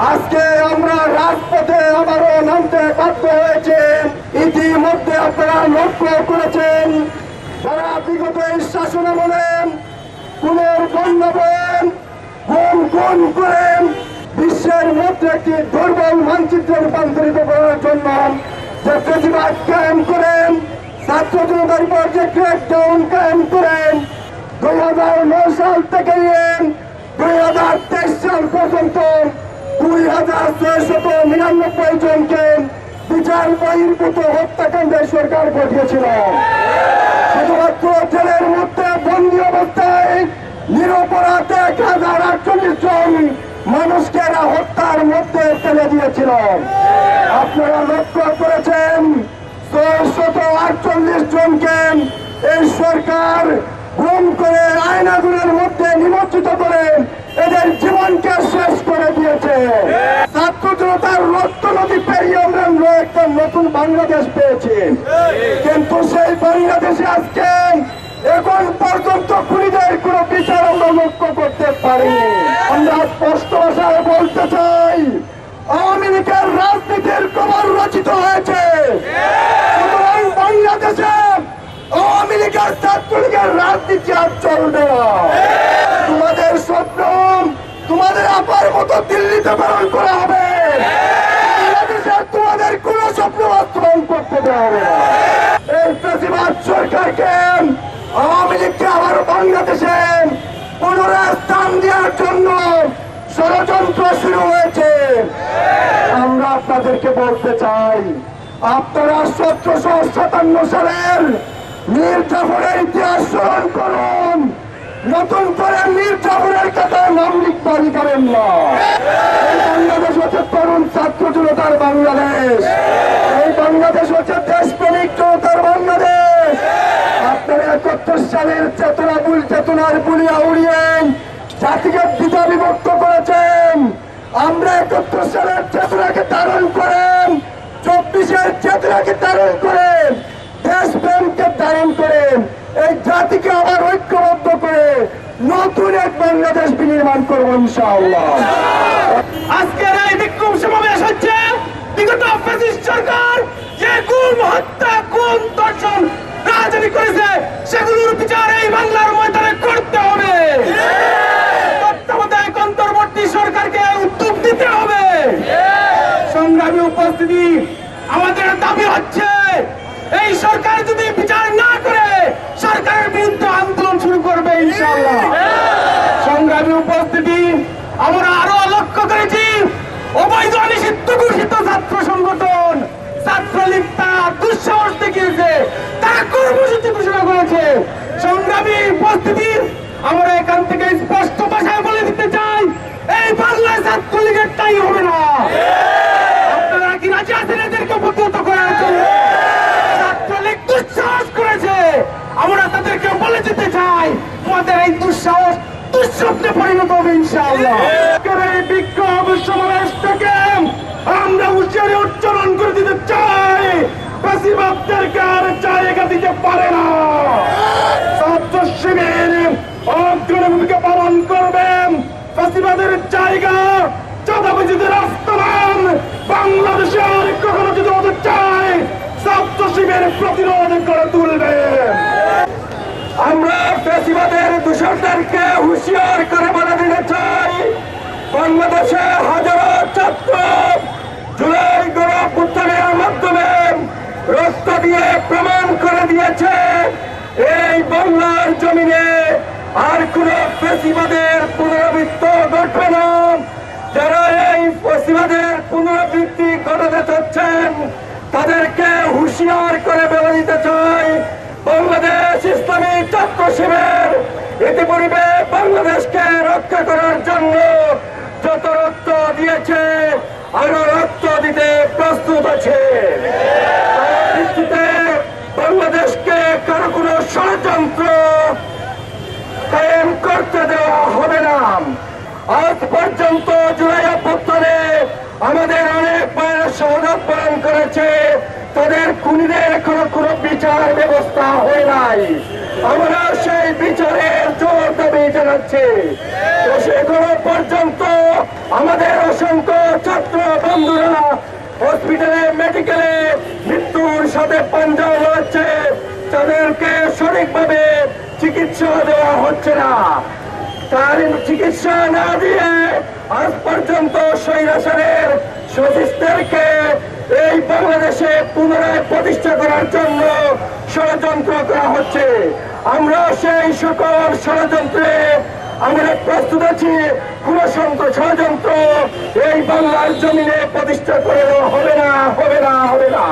আজকে আমরা রাজপথে আবারও নামতে বাধ্য হয়েছে। ইতিমধ্যে আপনারা লক্ষ্য করেছেন, যারা বিগত এই শাসনে বলেন কুলের বন্য বলেন গুণ গুণ করেন বিশ্বের মধ্যে একটি দুর্বল মানচিত্রে রূপান্তরিত করার জন্য যে প্রতিবাদ কায়েম করেন, ছাত্র জনতার উপর যে ক্রেকডাউন কায়েম করেন, দুই হাজার নয় সাল থেকে দুই হাজার তেইশ সাল পর্যন্ত দুই হাজার ছয়শত নিরানব্বই জনকে বিচার বহির্ভূত হত্যাকাণ্ডের সরকার ঘটিয়েছিল শুধুমাত্র জেলের মধ্যে বন্দি অবস্থায় নিরপরাধ এক হাজার আটচল্লিশ জন মানুষকে এরা হত্যার মধ্যে ফেলে দিয়েছিল। আপনারা লক্ষ্য করেছেন, ছয়শত আটচল্লিশ জনকে এই সরকার গুম করে আয়নাগুলোর মধ্যে নিমজ্জিত করে এদের জীবনকে শেষ করে দিয়েছে। ছাত্র রক্ত নদী পেরিয়ে আমরা একটা নতুন বাংলাদেশ পেয়েছি। কিন্তু সেই বাংলাদেশে আজকে এখন পর্যন্ত খুনিদের কোন বিচার আমরা লক্ষ্য করতে পারিনি। আমরা স্পষ্ট ভাষায় বলতে চাই, আওয়ামী লীগের রাজনীতির কবর রচিত হয়েছে। সুতরাং বাংলাদেশে আওয়ামী লীগের ছাত্রলীগের রাজনীতি আর চলবে না। তোমাদের স্বপ্ন তোমাদের আপার মতো দিল্লিতে পালন করা হবে। তোমাদের কোন স্বপ্ন বাস্তবায়ন করতে দেওয়া হবে প্রতিবাদ সরকারকে আওয়ামী লীগকে আবার বাংলাদেশে পুনরায় স্থান দেওয়ার জন্য ষড়যন্ত্র শুরু হয়েছে। আমরা আপনাদেরকে বলতে চাই, আপনারা সতেরোশো সাতান্ন সালের মীর জাফরের ইতিহাস স্মরণ করুন। নতুন করে মীর জাফরের কথায় নাম লিখতে করেন না। এই বাংলাদেশ হচ্ছে তরুণ ছাত্র জনতার বাংলাদেশ। এই বাংলাদেশ হচ্ছে দেশপ্রেমিক জনতার বাংলাদেশ। আপনারা একাত্তর সালের চেতনা বুল চেতনার বুলিয়া উড়িয়ে জাতিকে দ্বিধা বিভক্ত করেছেন। আমরা একাত্তর সালের চেতনাকে ধারণ করেন চব্বিশের চেতনাকে ধারণ করেন দেশপ্রেমকে ধারণ করেন এই জাতিকে আবার ঐক্যবদ্ধ করে এক বাংলাদেশ বিনির্মাণ করব ইনশাআল্লাহ। সমাবেশ হচ্ছে। বিগত সরকার যে গুম হত্যা দর্শন রাজনীতি করেছে, সেগুলোর বিচার এই বাংলার ময়দানে করতে হবে। তত্ত্বাবধায়ক অন্তর্বর্তী সরকারকে উদ্যোগ দিতে হবে। সংগ্রামী উপস্থিতি আমাদের দাবি হচ্ছে, এই সরকার যদি বিচার না করে, সরকারের বিরুদ্ধে আন্দোলন শুরু করবে ইনশাআল্লাহ সংগ্রামী উপস্থিতি আমরা আরও লক্ষ্য করেছি অবৈধ নিষিদ্ধ ঘোষিত ছাত্র সংগঠন ছাত্রলীগ তার দুঃসাহস দেখিয়েছে। তারা কর্মসূচি ঘোষণা করেছে? সংগ্রামী উপস্থিতি আমরা এখান থেকে স্পষ্ট ভাষায় বলে দিতে চাই, এই বাংলায় ছাত্রলীগের টাই হবে না। আপনারা কি রাজি আছেন এদেরকে প্রতিহত করার জন্য? ছাত্রলীগ দুঃসাহস করেছে। আমরা তাদেরকে বলে যেতে চাই তোমাদের এই দুঃসাহস দুঃস্বপ্নে পরিণত হবে ইনশাআল্লাহ। বেশিরভাগদেরকে আর জায়গা দিতে পারে না। ছাত্র শিবির অগ্রণী ভূমিকা পালন করবেন ফাঁসিবাদের জায়গা কখনো যদি ছাত্র শিবির প্রতিরোধ করে তুলবে। আমরা ফেসিবাদের দূষণদেরকে হুঁশিয়ার করে বলে দিতে চাই, বাংলাদেশে হাজারো ছাত্র জুলাই গণপুত্তনের মাধ্যমে রক্ত দিয়ে প্রমাণ করে দিয়েছে এই বাংলার জমিনে আর কোন ফেসিবাদের পুনরাবৃত্ত ঘটবে না। যারা এই ফেসিবাদের পুনরাবৃত্তি ঘটাতে চাচ্ছেন, তাদেরকে হুঁশিয়ার করে বলে দিতে চাই, বাংলাদেশ ইসলামী ছাত্র শিবির ইতিপূর্বে বাংলাদেশকে রক্ষা করার জন্য যত রক্ত দিয়েছে, আরও রক্ত দিতে প্রস্তুত আছে তার ভিত্তিতে বাংলাদেশকে কারও কোনো ষড়যন্ত্র কায়েম করতে দেওয়া হবে না আজ পর্যন্ত জুলাই অভ্যুত্থানে আমাদের অনেক মায়ের শহরত পালন করেছে তাদের খুনিদের এখনও কোনো বিচার ব্যবস্থা নাই আমরা সেই বিচারের জোর দাবি জানাচ্ছি। সেগুলো পর্যন্ত আমাদের অসংখ্য ছাত্র বন্ধুরা হসপিটালে মেডিকেলে মৃত্যুর সাথে পাঞ্জা হচ্ছে তাদেরকে সঠিকভাবে চিকিৎসা দেওয়া হচ্ছে না। তার চিকিৎসা না দিয়ে আজ পর্যন্ত স্বৈরাচারের সচিবদেরকে এই বাংলাদেশে পুনরায় প্রতিষ্ঠা করার জন্য ষড়যন্ত্র করা হচ্ছে। আমরা সেই সকল ষড়যন্ত্রে আমরা প্রস্তুত আছি। ষড়যন্ত্র ষড়যন্ত্র এই বাংলার জমিনে প্রতিষ্ঠা করে হবে না হবে না হবে না।